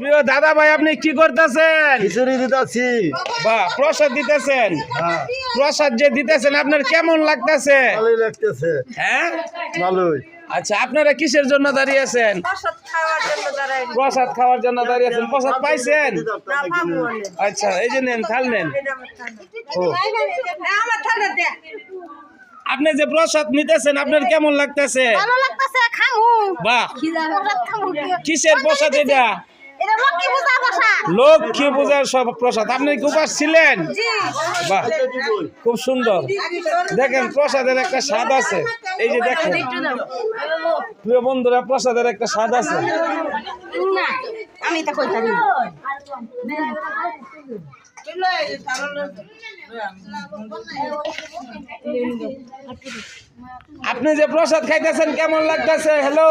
প্রিয় দাদা ভাই আপনি কি করতেছেন? খিচুড়ি দিতেছি। বা প্রসাদ দিতেছেন? হ্যাঁ। প্রসাদ যে দিতেছেন আপনার কেমন লাগতেছে? ভালোই লাগতেছে। হ্যাঁ? ভালোই। আচ্ছা আপনারা কিসের জন্য দাঁড়িয়ে আছেন? প্রসাদ খাওয়ার জন্য দাঁড়াই প্রসাদ দাঁড়িয়ে আছেন। প্রসাদ পাইছেন। আচ্ছা এই যে নেন খাল নেন। ও। আপনি যে প্রসাদ নিতেছেন আপনার কেমন লাগতেছে? ভালো লাগতেছে খামু। বাহ। কিসের প্রসাদ এটা? লক্ষ্মী পূজার সব প্রসাদ। আপনি কি উপাস ছিলেন? বাহ খুব সুন্দর। দেখেন প্রসাদের একটা স্বাদ আছে। এই যে দেখেন প্রিয় বন্ধুরা প্রসাদের একটা স্বাদ আছে। আমি আপনি যে প্রসাদ খাইতেছেন কেমন লাগতেছে? হ্যালো